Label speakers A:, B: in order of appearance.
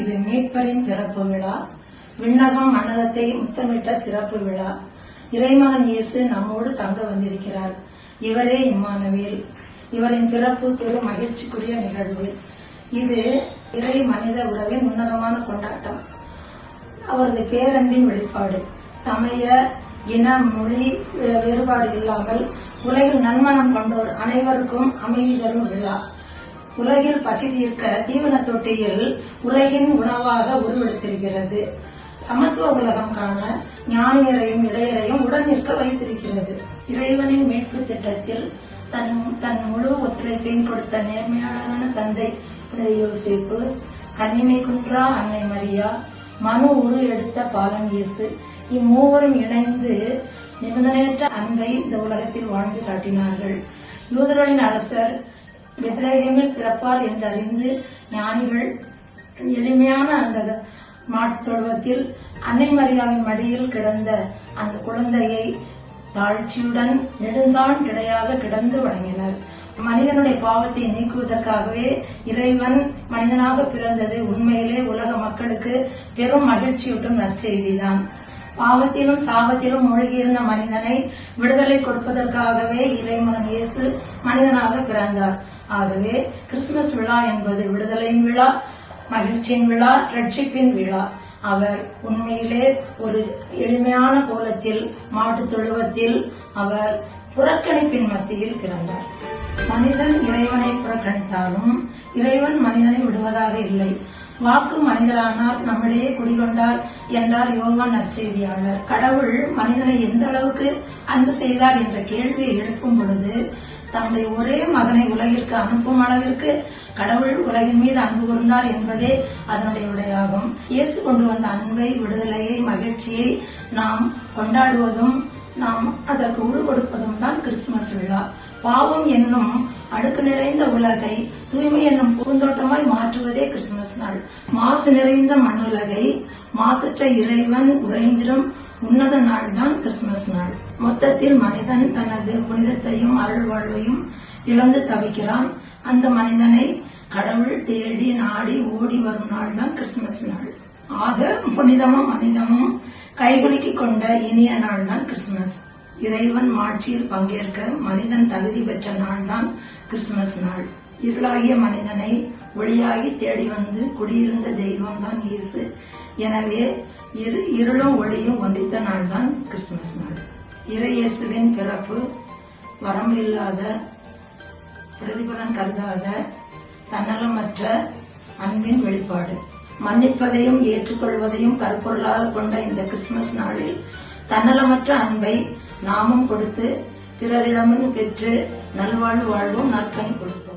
A: இது மீட்பரின் பிறப்பு விழா. விண்ணகம் மன்னகத்தை முத்தமிட்ட சிறப்பு விழா. இறைமகன் இயேசு நம்மோடு தங்க வந்திருக்கிறார். இவரே இம்மானுவேல். இவரின் பிறப்பு பெரும் மகிழ்ச்சிக்குரிய நிகழ்வு. இது இறை மனித உறவின் உன்னதமான கொண்டாட்டம். அவரது பேரன்பின் வெளிப்பாடு. சமய இன மொழி வேறுபாடு இல்லாமல் உலகில் நன்மனம் கொண்டோர் அனைவருக்கும் அமைதி தரும் விழா. உலகில் பசி தீர்க்க தீவன தொட்டியில் உலகின் உணவாக உருவெடுத்திருக்கிறது. சமத்துவ உலகம் காண ஞானியரையும் இடையரையும் உடன் நிற்க வைத்திருக்கிறது. இறைவனின் மீட்பு திட்டத்தில் தன் தன் முழு ஒத்துழைப்பையும் கொடுத்த நேர்மையாளரான தந்தை யோசிப்பு கன்னிமை குன்றா அன்னை மரியா மனு உரு எடுத்த பாலன் இயேசு இம்மூவரும் இணைந்து நிபந்தனையற்ற அன்பை இந்த உலகத்தில் வாழ்ந்து காட்டினார்கள். யூதர்களின் அரசர் பெத்லகேமில் பிறப்பார் என்று அறிந்து ஞானிகள் எளிமையான அந்த மாட்டுத் தொழுவத்தில் அன்னை மரியாவின் மடியில் கிடந்த அந்த குழந்தையை தாழ்ச்சியுடன் நெடுஞ்சான் கிடையாக கிடந்து வணங்கினர். மனிதனுடைய பாவத்தை நீக்குவதற்காகவே இறைவன் மனிதனாக பிறந்தது உண்மையிலே உலக மக்களுக்கு பெரும் மகிழ்ச்சியூட்டும் நற்செய்திதான். பாவத்திலும் சாபத்திலும் மூழ்கியிருந்த மனிதனை விடுதலை கொடுப்பதற்காகவே இறைமகன் இயேசு மனிதனாக பிறந்தார். ஆகவே கிறிஸ்துமஸ் விழா என்பது விடுதலையின் விழா மகிழ்ச்சியின் விழா ரட்சிப்பின் விழா. அவர் உண்மையிலே ஒரு எளிமையான கோலத்தில் மாட்டுத் தொழுவத்தில் அவர் புறக்கணிப்பின் மத்தியில் பிறந்தார். மனிதன் இறைவனை புறக்கணித்தாலும் இறைவன் மனிதனை விடுவதாக இல்லை. வாக்கு மனிதரானார் நம்மிடையே குடிகொண்டார் என்றார் யோகா நற்செய்தியாளர். கடவுள் மனிதனை எந்த அளவுக்கு அன்பு செய்தார் என்ற கேள்வியை எழுப்பும் பொழுது தன்னுடைய ஒரே மகனை உலகிற்கு அனுப்பும் அளவிற்கு கடவுள் உலகின் மீது அன்பு கூர்ந்தார் என்பதே அதனுடைய விடையாகும். இயேசு கொண்டு வந்த அன்பை விடுதலையை மகிழ்ச்சியை நாம் கொண்டாடுவதும் நாம் அதற்கு உரு கொடுப்பதும் தான் கிறிஸ்துமஸ் விழா. பாவம் என்னும் அடுக்கு நிறைந்த உலகை தூய்மை என்னும் பூந்தோட்டமாய் மாற்றுவதே கிறிஸ்துமஸ் நாள். மாசு நிறைந்த மண்ணுலகை மாசற்ற இறைவன் உறைந்திடும் உன்னத நாள் தான் கிறிஸ்துமஸ் நாள். மொத்தத்தில் மனிதன் தனது புனிதத்தையும் அருள் வாழ்வையும் இழந்து தவிக்கிறான். அந்த மனிதனை கடவுள் தேடி நாடி ஓடி வரும் நாள் தான் கிறிஸ்துமஸ் நாள். ஆக புனிதமும் மனிதமும் கைகுலுக்கிக் கொண்ட இனிய நாள் தான் கிறிஸ்துமஸ். இறைவன் மாட்சியில் பங்கேற்க மனிதன் தகுதி பெற்ற நாள் தான் கிறிஸ்துமஸ் நாள். இருளாகிய மனிதனை ஒளியாகி தேடி வந்து குடியிருந்த தெய்வம் தான் இயேசு. எனவே இரு- இருளும் ஒளியும் ஒன்றித்த நாள் தான் கிறிஸ்துமஸ் நாள். இறையேசுவின் பிறப்பு வரம் இல்லாத பிரதிபலன் கருதாத தன்னலமற்ற அன்பின் வெளிப்பாடு. மன்னிப்பதையும் ஏற்றுக்கொள்வதையும் கருப்பொருளாக கொண்ட இந்த கிறிஸ்துமஸ் நாளில் தன்னலமற்ற அன்பை நாமும் கொடுத்து பிறரிடமும் பெற்று நல்வாழ்வு வாழ்வும் நற்கனி கொடுப்போம்.